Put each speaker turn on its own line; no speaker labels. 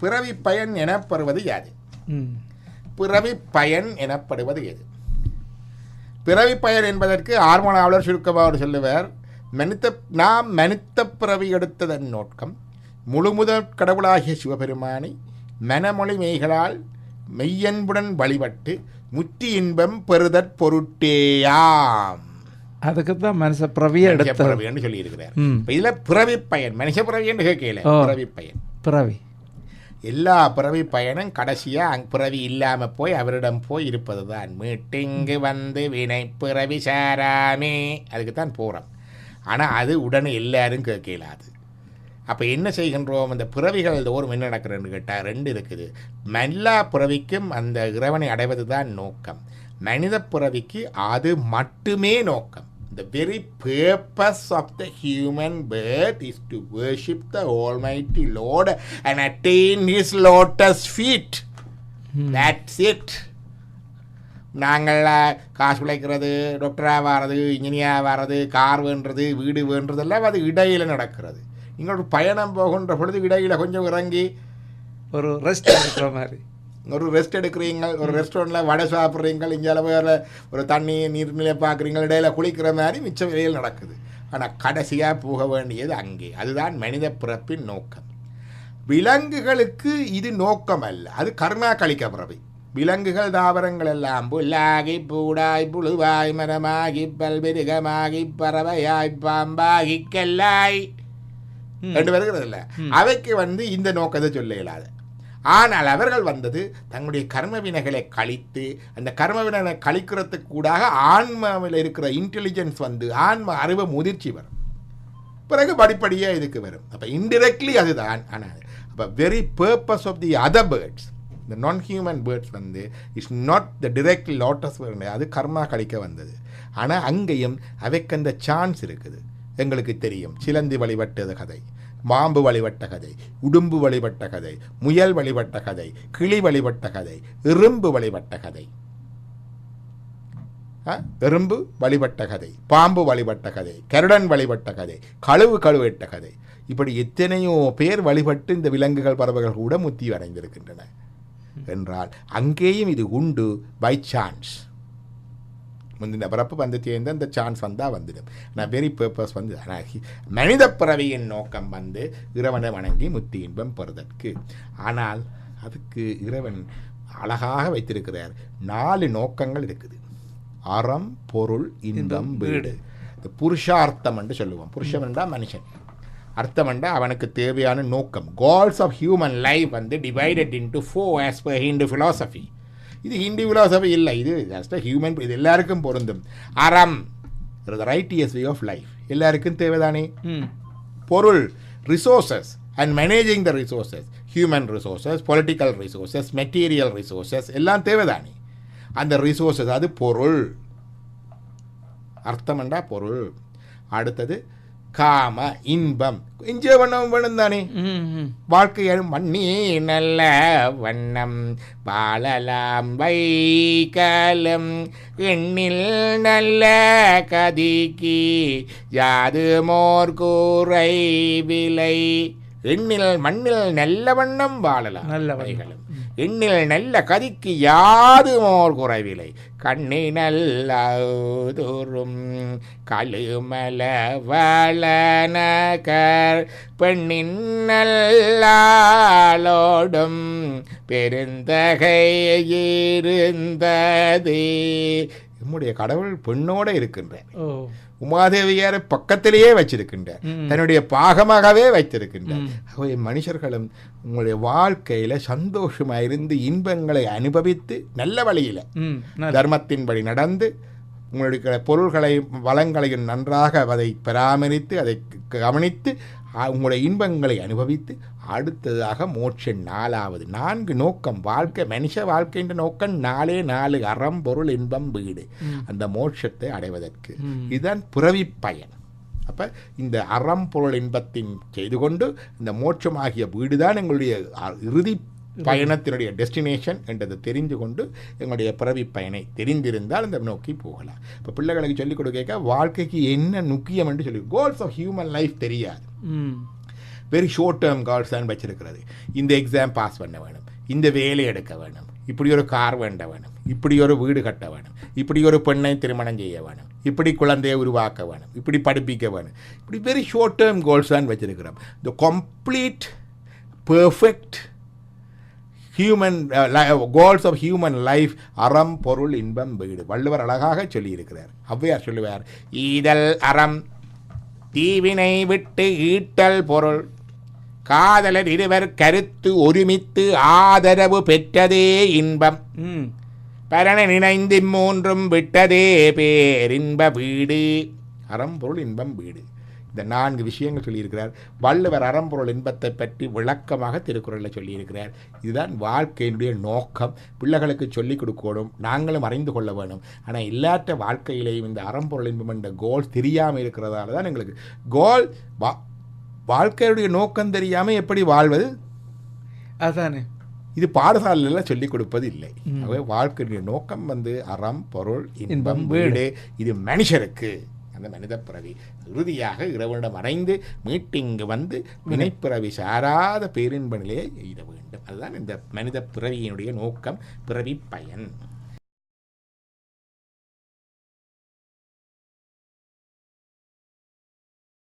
பிறவி பயன் எனப்படுவது யாது? பிறவி பயன் எனப்படுவது எது? பிறவி பயன் என்பதற்கு ஆர்மனாவலர் சுருக்கமாக சொல்லுவார் மனித நாம் மனித பிறவி எடுத்ததன் நோக்கம் முழுமுதற் கடவுளாகிய சிவபெருமானை மனமொழி மெய்களால் மெய்யன்புடன் வழிபட்டு முற்றி இன்பம் பெறுதற் பொருட்டேயாம்.
அதுக்கு தான் மனுஷ
மனுஷ
எடுத்த
பிறவி என்று சொல்லியிருக்கிறார் இதுல பிறவி பயன் மனுஷ பிறவி என்று கேட்கல. பிறவி பயன்
பிறவி.
எல்லா பிறவி பயணம் கடைசியாக அங் பிறவி இல்லாமல் போய் அவரிடம் போய் இருப்பது தான் மீட்டிங்கு வந்து வினை பிறவி சாராமே. அதுக்கு தான் போகிறோம் ஆனால் அது உடனே எல்லாரும் கேட்கலாது அப்போ என்ன செய்கின்றோம்? அந்த பிறவிகள் தோறும் என்ன நடக்கிறேன்னு கேட்டால் ரெண்டு இருக்குது. எல்லா பிறவிக்கும் அந்த இறைவனை அடைவது தான் நோக்கம். மனித பிறவிக்கு அது மட்டுமே நோக்கம். The very purpose of the human birth is to worship the Almighty Lord and attain His lotus feet. That's it. நாங்கள் காசு உழைக்கிறது டாக்டராக வர்றது இன்ஜினியராக வர்றது கார் வேண்டுறது வீடு வேண்டுறதெல்லாம் அது இடையில் நடக்கிறது நீங்கள் பயணம் போகின்ற பொழுது இடையில் கொஞ்சம் இறங்கி
ஒரு ரெஸ்ட் எடுக்கிற மாதிரி
ஒரு ரெஸ்ட் எடுக்கிறீங்க ஒரு ரெஸ்டாரண்ட்டில் வடை சாப்பிட்றீங்க இங்கே வேறு ஒரு தண்ணி நீர்நிலை பார்க்குறீங்க இடையில குளிக்கிற மாதிரி மிச்ச வேலையில் நடக்குது. ஆனால் கடைசியாக போக வேண்டியது அங்கே. அதுதான் மனித பிறப்பின் நோக்கம். விலங்குகளுக்கு இது நோக்கம் அல்ல அது கருணா கழிக்க பிறவி. விலங்குகள் தாவரங்கள் எல்லாம் புல்லாகி பூடாய் புழுவாய் மரமாகி பல்பெருகமாகி பறவையாய் பாம்பாகி கல்லாய். ரெண்டு வருகிறது இல்லை. அவைக்கு வந்து இந்த நோக்கத்தை சொல்ல இயலாது. ஆனால் அவர்கள் வந்தது தங்களுடைய கர்ம வினைகளை கழித்து அந்த கர்ம வினைகளை கழிக்கிறதுக்கு கூடாக ஆன்மாவில் இருக்கிற இன்டெலிஜென்ஸ் வந்து ஆன்ம அறிவு முதிர்ச்சி வரும். பிறகு படிப்படியாக இதுக்கு வரும். அப்போ இன்டிரெக்ட்லி அதுதான். ஆனால் அப்போ very purpose of the other births இந்த நான் ஹியூமன் பேர்ட்ஸ் வந்து is not the direct lotus அது கர்மா கழிக்க வந்தது. ஆனால் அங்கேயும் அவைக்கு அந்த சான்ஸ் இருக்குது. எங்களுக்கு தெரியும். சிலந்தி வழிபட்டது கதை. மாம்பு வழிபட்ட கதை உடும்பு வழிபட்ட கதை முயல் வழிபட்ட கதை கிளி வழிபட்ட கதை எறும்பு வழிபட்ட கதை? எறும்பு வழிபட்ட கதை பாம்பு வழிபட்ட கதை கருடன் வழிபட்ட கதை கழுவு கழுவிட்ட கதை. இப்படி எத்தனையோ பேர் வழிபட்டு இந்த விலங்குகள் பறவைகள் கூட முத்தி அடைந்திருக்கின்றன என்றால் அங்கேயும் இது உண்டு பை சான்ஸ் முந்தின பிறப்பு வந்து சேர்ந்து அந்த சான்ஸ் வந்தால் வந்துடும். ஆனால் வெரி பர்பஸ் வந்து ஆனால் மனித பிறவியின் நோக்கம் வந்து இறைவனை வணங்கி முத்தி இன்பம் பெறுதற்கு. ஆனால் அதுக்கு இறைவன் அழகாக வைத்திருக்கிறார். நாலு நோக்கங்கள் இருக்குது. அறம் பொருள் இன்பம் வீடு. இந்த புருஷார்த்தம் என்று சொல்லுவோம். புருஷன் என்றால் மனுஷன். அர்த்தம் என்றால் அவனுக்கு தேவையான நோக்கம். கோல்ஸ் ஆஃப் ஹியூமன் லைஃப் வந்து divided into four as per Hindu philosophy. இது ஹிந்தி philosophy இல்லை. இது ஜஸ்ட் ஹியூமன் இது எல்லாருக்கும் பொருந்தும். அறம் ரைட்டியஸ் வே ஆஃப் லைஃப் எல்லாருக்கும் தேவைதானே? பொருள் resources and managing the resources human resources political resources material resources எல்லாம் தேவைதானே? அந்த ரிசோர்சஸ் அது பொருள். அர்த்தம்ண்டா பொருள். அடுத்தது காம இன்பம். என்ஜாய் பண்ணவும் வேணும் தானே? வாழ்க்கையும் மண்ணி நல்ல வண்ணம். வாழலாம் வைகலம் எண்ணில் நல்ல கதிக்கு யாது மோர் கூரை விலை. எண்ணில் மண்ணில் நல்ல வண்ணம் வாழலாம்.
நல்ல.
வைகளும் எண்ணில் நல்ல கதிக்கு யாது மோர் குறைவில்லை. கண்ணினல் தோறும் கழுமல வளனகர் பெண்ணின் நல்லாளோடும் பெருந்தகை இருந்ததே. நம்முடைய கடவுள் பெண்ணோட இருக்கின்றார் உமாதேவியார் பக்கத்திலேயே வச்சிருக்கின்றார். தன்னுடைய பாகமாகவே வைத்திருக்கின்றார். ஆகவே மனுஷர்களும் உங்களுடைய வாழ்க்கையில சந்தோஷமா இருந்து இன்பங்களை அனுபவித்து நல்ல வழியில தர்மத்தின்படி நடந்து உங்களுடைய பொருள்களையும் வளங்களையும் நன்றாக அதை பராமரித்து அதை கவனித்து உங்களுடைய இன்பங்களை அனுபவித்து அடுத்ததாக மோட்சம் நாலாவது நான்கு நோக்கம் வாழ்க்கை மனுஷ வாழ்க்கைன்ற நோக்கம் நாலே நாலு அறம் பொருள் இன்பம் வீடு. அந்த மோட்சத்தை அடைவதற்கு. இதுதான் பிறவி பயன் அப்போ இந்த அறம் பொருள் இன்பத்தின் செய்து கொண்டு இந்த மோட்சமாகிய வீடு தான் எங்களுடைய இறுதி பயணத்தினுடைய டெஸ்டினேஷன் என்றதை தெரிந்து கொண்டு எங்களுடைய பிறவி பயனை தெரிந்திருந்தால் இந்த நோக்கி போகலாம். இப்போ பிள்ளைகளுக்கு சொல்லிக் கொடுக்க வாழ்க்கைக்கு என்ன முக்கியம் என்று சொல்லி கோல்ஸ் ஆஃப் ஹியூமன் லைஃப் தெரியாது. வெரி ஷார்ட் டேர்ம் கால்ஸ் தான் வச்சிருக்கிறது. இந்த எக்ஸாம் பாஸ் பண்ண வேணும் இந்த வேலை எடுக்க வேணும் இப்படி ஒரு கார் வேண்ட வேணும் இப்படி ஒரு வீடு கட்ட வேணும் இப்படி ஒரு பெண்ணை திருமணம் செய்ய வேணும் இப்படி குழந்தையை உருவாக்க வேணும் இப்படி படிப்பிக்க வேணும். இப்படி வெரி ஷார்ட் டேர்ம் கோல்ஸ் தான் வச்சிருக்கிறோம். The complete perfect human goals of human life அறம் பொருள் இன்பம் வீடு. வள்ளுவர் அழகாக சொல்லியிருக்கிறார். ஔவையார் சொல்லுவார் ஈதல் அறம் தீவினை விட்டு ஈட்டல் பொருள். காதலர் இருவர் கருத்து ஒருமித்து ஆதரவு பெற்றதே இன்பம்.
ம்.
பரண நினைந்து மூன்றும் விட்டதே பேரின்ப வீடு. அறம்பொருள் இன்பம் வீடு. இந்த நான்கு விஷயங்கள் சொல்லியிருக்கிறார். வள்ளுவர் அறம்பொருள் இன்பத்தை பற்றி விளக்கமாக திருக்குறளில் சொல்லியிருக்கிறார். இதுதான் வாழ்க்கையினுடைய நோக்கம். பிள்ளைகளுக்கு சொல்லிக் கொடுக்கணும். நாங்களும் அறிந்து கொள்ள வேணும். ஆனால் எல்லாற்ற வாழ்க்கையிலேயும் இந்த அறம்பொருள் இன்பம் என்ற கோல் தெரியாமல் இருக்கிறதால தான் எங்களுக்கு கோல் வா வாழ்க்கையுடைய நோக்கம் தெரியாமல் எப்படி வாழ்வது?
அதானே.
இது பாடசாலையில் சொல்லிக் கொடுப்பது இல்லை ஆகவே வாழ்க்கையுடைய நோக்கம் வந்து அறம் பொருள்
இன்பம்,
வீடு. இது மனுஷருக்கு. அந்த மனித பிறவி. இறுதியாக இறைவனிடம் அடைந்து மீட்டிங்கு வந்து வினைப்பிறவி சாராத பேரின்ப நிலையை எய்த வேண்டும். அதுதான் இந்த மனித பிறவியினுடைய நோக்கம் பிறவி பயன்.